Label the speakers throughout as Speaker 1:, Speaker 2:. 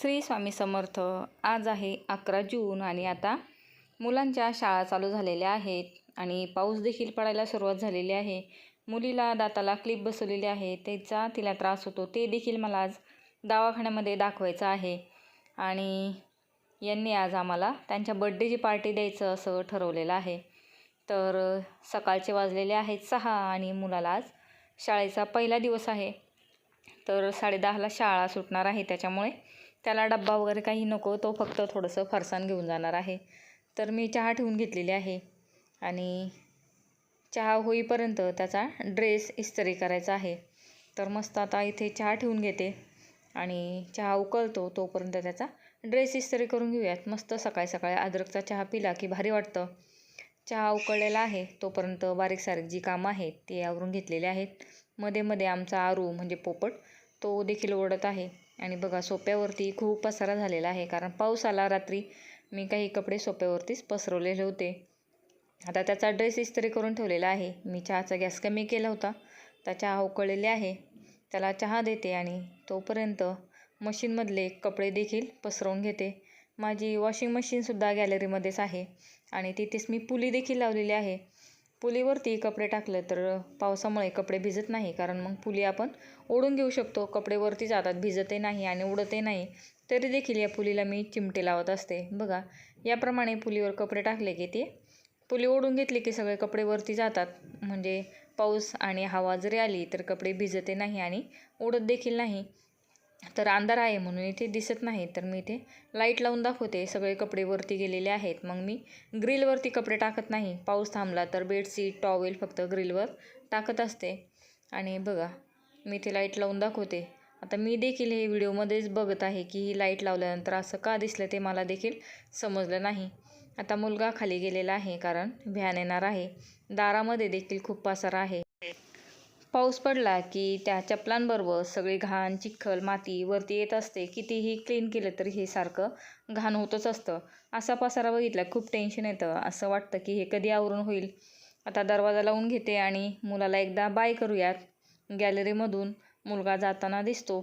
Speaker 1: श्री स्वामी समर्थ. आज आहे अकरा जून आणि आता मुलांच्या शाळा चालू झालेल्या आहेत आणि पाऊस देखील पडायला सुरुवात झालेली आहे. मुलीला दाताला क्लिप बसवलेली आहे. त्याचा तिला त्रास होतो. ते देखील मला आज दवाखान्यामध्ये दाखवायचं आहे. आणि यांनी आज आम्हाला त्यांच्या बड्डेची पार्टी द्यायचं असं ठरवलेलं आहे. तर सकाळचे वाजलेले आहेत सहा आणि मुलाला आज शाळेचा पहिला दिवस आहे. तर साडेदहाला शाळा सुटणार आहे त्याच्यामुळे त्याला डब्बा वगैरे काही नको तो फक्त थोडंसं फरसाण घेऊन जाणार आहे. तर मी चहा ठेवून घेतलेली आहे. आणि चहा होईपर्यंत त्याचा ड्रेस इस्त्री करायचा आहे. तर मस्त आता इथे चहा ठेवून घेते. आणि चहा उकळतो तोपर्यंत त्याचा ड्रेस इस्त्री करून घेऊयात. मस्त सकाळी सकाळी अद्रकचा चहा पिला की भारी वाटतं. चहा उकळलेला आहे तोपर्यंत बारीक सारीक जी कामं आहेत ती आवरून घेतलेली आहेत. मध्ये मध्ये आमचा आरू म्हणजे पोपट तो देखील ओढत आहे. आणि बघा सोप्यावरती खूप पसारा झालेला आहे. कारण पाऊस आला रात्री मी काही कपडे सोप्यावरतीच पसरवलेले होते. आता त्याचा ड्रेस इस्त्री करून ठेवलेला आहे. मी चहाचा गॅस कमी केला होता. त्या चहा उकळलेले आहे. त्याला चहा देते आणि तोपर्यंत मशीनमधले कपडे देखील पसरवून घेते. माझी वॉशिंग मशीनसुद्धा गॅलरीमध्येच आहे. आणि तिथेच मी पुली देखील लावलेली आहे. पुलीवरती कपडे टाकलं तर पावसामुळे कपडे भिजत नाही कारण मग पुली आपण ओढून घेऊ शकतो. कपडे वरती जातात भिजतही नाही आणि उडतही नाही. तरी देखील या पुलीला मी चिमटे लावत असते. बघा याप्रमाणे पुलीवर कपडे टाकले की ते पुली ओढून घेतली की सगळे कपडे वरती जातात. म्हणजे पाऊस आणि हवा जरी आली तर कपडे भिजते नाही आणि उडत देखील नाही. तर अंधार आहे म्हणून इथे दिसत नाही. तर मी इथे लाइट लावून दाखवते. सगळे कपडे वरती गेलेले आहेत. मग मी ग्रिलवरती कपडे टाकत नाही. पाऊस थांबला तर बेडशीट टॉवेल फक्त ग्रिलवर टाकत असते. आणि बघा मी इथे लाइट लावून दाखवते. आता मी देखील हे व्हिडिओमध्येच बघत आहे की ही लाइट लावल्यानंतर असं का दिसलं ते मला देखील समजलं नाही. आता मुलगा खाली गेलेला आहे कारण व्हॅन येणार आहे. दारामध्ये देखील खूप पासारा आहे. पाऊस पडला की त्या चपलांबरोबर सगळी घाण चिखल माती वरती येत असते. कितीही क्लीन केलं तरी हे सारखं घाण होतच असतं. असा पसारा बघितला खूप टेन्शन येतं. असं वाटतं की हे कधी आवरून होईल. आता दरवाजा लावून घेते आणि मुलाला एकदा बाय करूयात. गॅलरीमधून मुलगा जाताना दिसतो.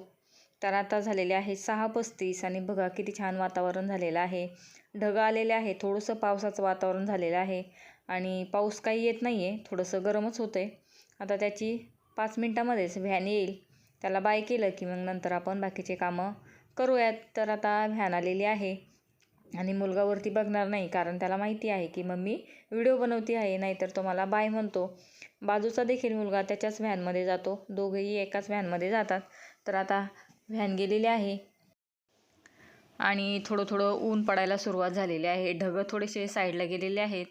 Speaker 1: तर आता झालेले आहे सहा पस्तीस आणि बघा किती छान वातावरण झालेलं आहे. ढगं आलेले आहे. थोडंसं पावसाचं वातावरण झालेलं आहे. आणि पाऊस काही येत नाही आहे थोडंसं गरमच होतं आहे आता त्याची पाच मिनटामध्येच व्हॅन येईल. त्याला बाय केलं की मग नंतर आपण बाकीचे कामं करूयात. तर आता व्हॅन आलेली आहे. आणि मुलगावरती बघणार नाही कारण त्याला माहिती आहे की मम्मी व्हिडिओ बनवती आहे नाहीतर तो मला बाय म्हणतो. बाजूचा देखील मुलगा त्याच्याच व्हॅनमध्ये जातो. दोघंही एकाच व्हॅनमध्ये जातात. तर आता व्हॅन गेलेली आहे. आणि थोडं थोडं ऊन पडायला सुरुवात झालेली आहे. ढगं थोडेसे साईडला गेलेले आहेत.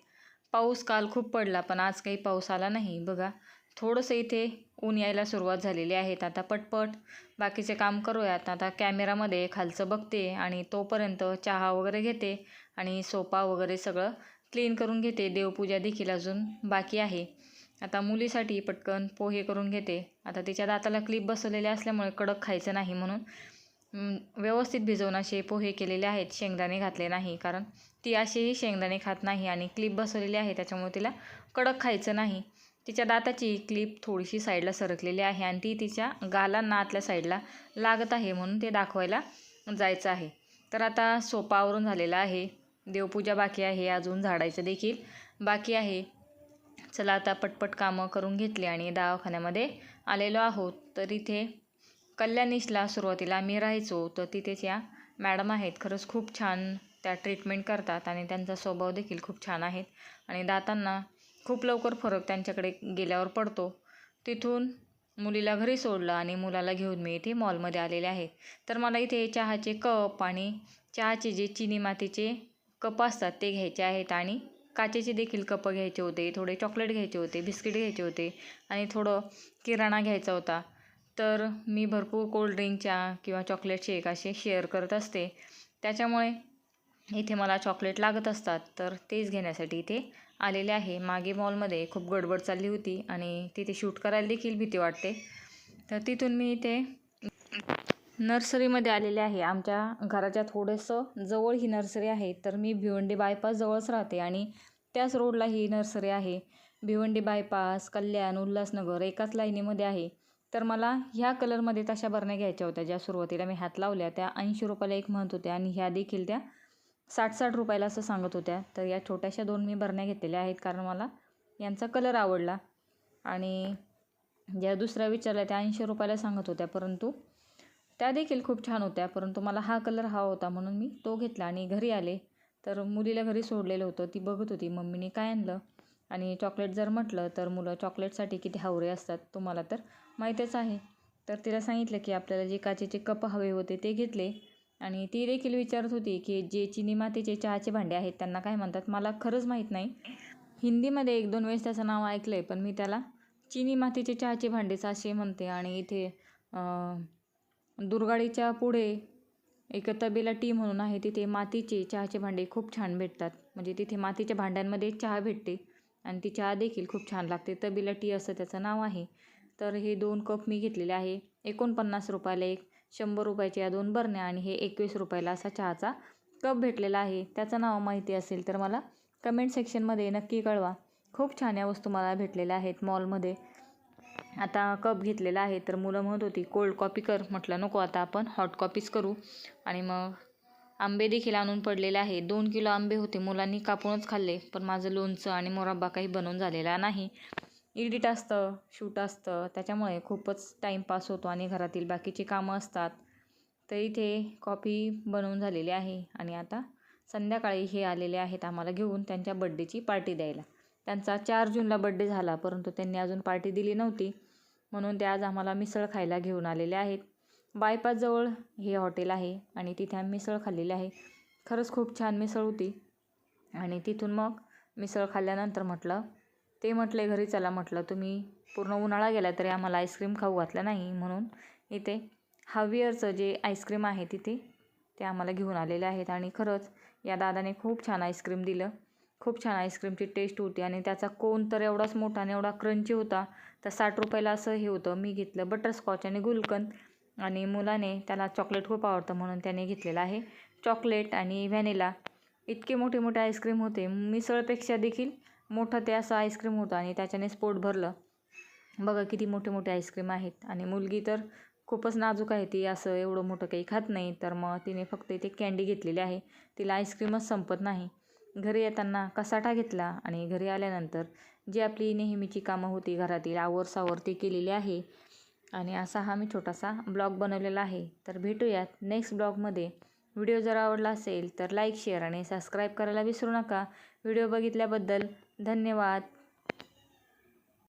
Speaker 1: पाऊस काल खूप पडला पण आज काही पाऊस आला नाही. बघा थोडंसं इथे ऊन यायला सुरुवात झालेली आहे. आता पटपट बाकीचे काम करूयात. आता कॅमेरामध्ये खालचं बघते आणि तोपर्यंत चहा वगैरे घेते आणि सोफा वगैरे सगळं क्लीन करून घेते. देवपूजा देखील अजून बाकी आहे. आता मुलीसाठी पटकन पोहे करून घेते. आता तिच्या दाताला क्लिप बसवलेले असल्यामुळे कडक खायचं नाही म्हणून व्यवस्थित भिजवून असे पोहे केलेले आहेत. शेंगदाणे घातले नाही कारण ती असेही शेंगदाणे खात नाही आणि क्लिप बसवलेली आहे त्याच्यामुळे तिला कडक खायचं नाही. तिच्या दाताची क्लिप थोडीशी साईडला सरकलेली आहे आणि ती तिच्या गालांना आतल्या साईडला लागत आहे म्हणून ते दाखवायला जायचं आहे. तर आता सोपावरून झालेला आहे. देवपूजा बाकी आहे. अजून झाडायचं देखील बाकी आहे. चला आता पटपट कामं करून घेतली आणि दवाखान्यामध्ये आलेलो आहोत. तर इथे कल्याणीशला सुरुवातीला आम्ही राहायचो. तर तिथेच या मॅडम आहेत. खरंच खूप छान त्या ट्रीटमेंट करतात आणि त्यांचा स्वभाव देखील खूप छान आहेत आणि दातांना खूप लवकर फरक त्यांच्याकडे गेल्यावर पडतो. तिथून मुलीला घरी सोडलं आणि मुलाला घेऊन मी इथे मॉलमध्ये आलेले आहे. तर मला इथे चहाचे कप आणि चहाचे जे चिनी मातीचे कप असतात ते घ्यायचे आहेत आणि काचेचे देखील कपं घ्यायचे होते थोडे चॉकलेट घ्यायचे होते बिस्किट घ्यायचे होते आणि थोडं किराणा घ्यायचा होता. तर मी भरपूर कोल्ड्रिंकच्या किंवा चॉकलेट शेक असे शेअर करत असते. त्याच्यामुळे इथे मला चॉकलेट लागत असतात. तर तेच घेण्यासाठी इथे आलेले आहे. मागे मॉलमध्ये खूप गडबड चालली होती आणि तिथे शूट करायला देखील भीती वाटते. तर तिथून मी इथे नर्सरीमध्ये आलेले आहे. आमच्या घराच्या थोडंसं जवळ ही नर्सरी आहे. तर मी भिवंडी बायपास जवळच राहते आणि त्याच रोडला ही नर्सरी आहे. भिवंडी बायपास कल्याण उल्हासनगर एकाच लाईनीमध्ये आहे. तर मला ह्या कलरमध्ये तशा बरण्या घ्यायच्या होत्या. ज्या सुरुवातीला मी हात लावल्या त्या ऐंशी रुपयाला एक म्हणत होत्या आणि ह्या देखील त्या साठ साठ रुपयाला असं सांगत होत्या. तर या छोट्याशा दोन मी बरण्या घेतलेल्या आहेत कारण मला यांचा कलर आवडला. आणि ज्या दुसऱ्या विचारल्या त्या ऐंशी रुपयाला सांगत होत्या. परंतु त्या देखील खूप छान होत्या. परंतु मला हा कलर हवा होता म्हणून मी तो घेतला आणि घरी आले. तर मुलीला घरी सोडलेलं होतं. ती बघत होती मम्मीने काय आणलं? आणि चॉकलेट जर म्हटलं तर मुलं चॉकलेटसाठी किती हावरे असतात तुम्हाला तर माहीतच आहे. तर तिला सांगितलं की आपल्याला जे काचेचे कप हवे होते ते घेतले. आणि ती देखील विचारत होती की जे चिनी मातीचे चहाचे भांडे आहेत त्यांना काय म्हणतात? मला खरंच माहीत नाही. हिंदीमध्ये एक दोन वेळेस त्याचं नाव ऐकलं आहे पण मी त्याला चिनी मातीचे चहाचे भांडेच असे म्हणते आणि इथे दुर्गाडीच्या पुढे एक तबेला टी म्हणून आहे तिथे मातीचे चहाचे भांडे खूप छान भेटतात. म्हणजे तिथे मातीच्या भांड्यांमध्ये चहा भेटते आणि ती चहा देखील खूप छान लागते. तबेला टी असं त्याचं नाव आहे. तर हे दोन कप मी घेतलेले आहे. एकोणपन्नास रुपयाला एक शंभर रुपयाच्या या दोन बरण्या आणि हे एकवीस रुपयाला असा चहाचा कप भेटलेला आहे. त्याचं नाव माहिती असेल तर मला कमेंट सेक्शनमध्ये नक्की कळवा. खूप छान या वस्तू मला भेटलेल्या आहेत मॉलमध्ये आता कप घेतलेला आहे तर मुलं म्हणत होती कोल्ड कॉपी कर. म्हटलं नको आता आपण हॉट कॉपीच करू. आणि मग आंबे देखील आणून पडलेले आहे. दोन किलो आंबे होते मुलांनी कापूनच खाल्ले पण माझं लोणचं आणि मोराब्बा काही बनवून झालेला नाही. एडिट असतं शूट असतं. त्याच्यामुळे खूपच टाईमपास होतो आणि घरातील बाकीची कामं असतात. तर इथे कॉफी बनवून झालेली आहे आणि आता संध्याकाळी हे आलेले आहेत आम्हाला घेऊन त्यांच्या बड्डेची पार्टी द्यायला. त्यांचा चार जूनला बड्डे झाला परंतु त्यांनी अजून पार्टी दिली नव्हती. म्हणून ते आज आम्हाला मिसळ खायला घेऊन आलेले आहेत. बायपासजवळ हे हॉटेल आहे आणि तिथे आम्ही मिसळ खाल्लेली आहे. खरंच खूप छान मिसळ होती. आणि तिथून मग मिसळ खाल्ल्यानंतर म्हटलं ते म्हटले घरी चला म्हटलं. तुम्ही पूर्ण उन्हाळा गेला तरी आम्हाला आईस्क्रीम खाऊ घातलं नाही म्हणून इथे हावियरचं जे आईस्क्रीम आहे तिथे ते आम्हाला घेऊन आलेले आहेत. आणि खरंच या दादाने खूप छान आईस्क्रीम दिलं. खूप छान आईस्क्रीमची टेस्ट होती आणि त्याचा कोन तर एवढाच मोठा आणि एवढा क्रंची होता तर साठ रुपयाला असं हे होतं. मी घेतलं बटरस्कॉच आणि गुलकंद आणि मुलाने त्याला चॉकलेट खूप आवडतं म्हणून त्याने घेतलेलं आहे. चॉकलेट आणि व्हॅनिला इतके मोठे मोठे आईस्क्रीम होते. मिसळपेक्षा देखील मोठं ते असं आईस्क्रीम होतं आणि त्याच्यानेच पोट भरलं. बघा किती मोठे मोठे आईस्क्रीम आहेत. आणि मुलगी तर खूपच नाजूक आहे. ती असं एवढं मोठं काही खात नाही. तर मग तिने फक्त इथे कॅन्डी घेतलेली आहे. तिला आईस्क्रीमच संपत नाही. घरी येताना कसाटा घेतला आणि घरी आल्यानंतर जी आपली नेहमीची कामं होती घरातील आवरसावर ती केलेली आहे. आणि असा हा मी छोटासा ब्लॉग बनवलेला आहे. तर भेटूयात नेक्स्ट ब्लॉगमध्ये. व्हिडिओ जर आवडला असेल तर लाईक शेअर आणि सबस्क्राईब करायला विसरू नका. व्हिडिओ बघितल्याबद्दल धन्यवाद.